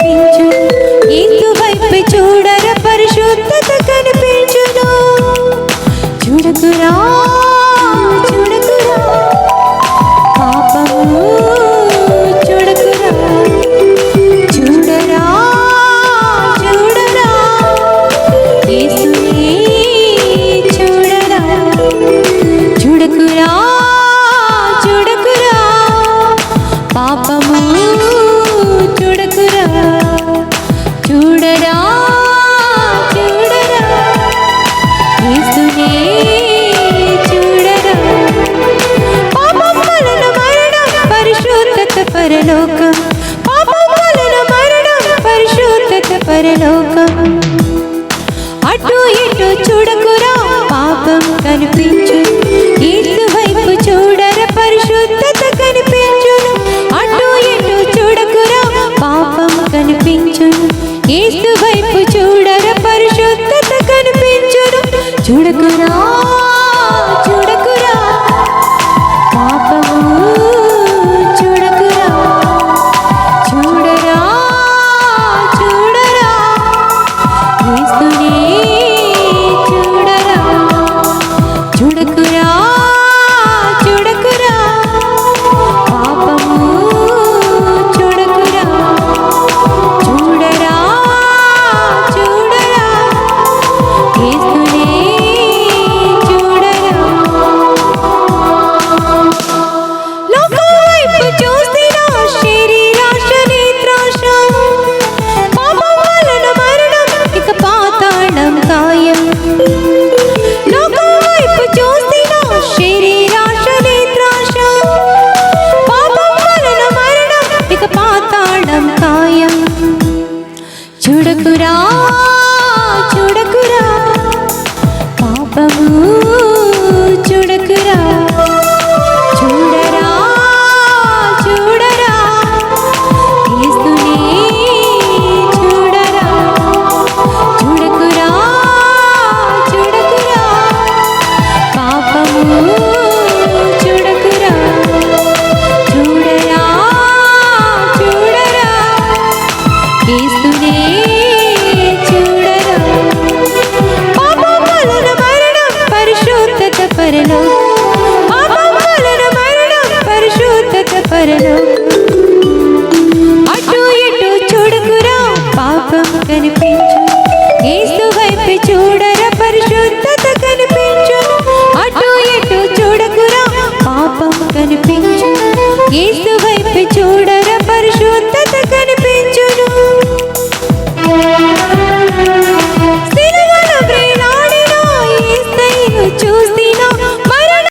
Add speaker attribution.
Speaker 1: Tình కనిపించు. ఇటు వైపు చూడర పరిశుద్ధత కనిపించు అటు ఇటు చూడకురా పాపం కనిపించు ఏసు చూడకురా